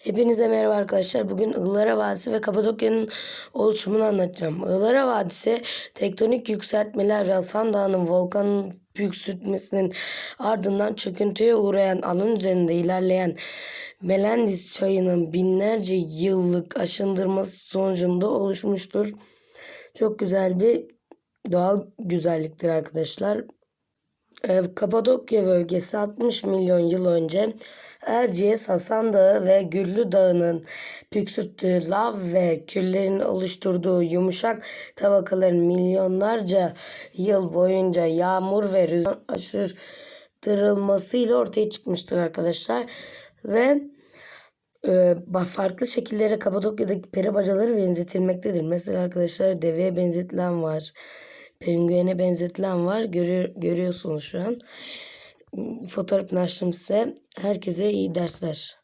Hepinize merhaba arkadaşlar. Bugün Iğlara Vadisi ve Kapadokya'nın oluşumunu anlatacağım. Iğlara Vadisi tektonik yükseltmeler ve Hasan Dağı'nın volkanın yükseltmesinin ardından çöküntüye uğrayan alan üzerinde ilerleyen Melendez çayının binlerce yıllık aşındırması sonucunda oluşmuştur. Çok güzel bir doğal güzelliktir arkadaşlar. Ee, Kapadokya bölgesi 60 milyon yıl önce Erciyes, Hasan Dağı ve Güllü Dağı'nın püksürttüğü lav ve küllerin oluşturduğu yumuşak tabakaların milyonlarca yıl boyunca yağmur ve rüzgar aşırtırılmasıyla ortaya çıkmıştır arkadaşlar. Ve e, farklı şekillere Kapadokya'daki peri bacaları benzetilmektedir. Mesela arkadaşlar deveye benzetilen var. Penguene benzetilen var. Görüyor, görüyorsunuz şu an. Fotoğrafını açtım size. Herkese iyi dersler.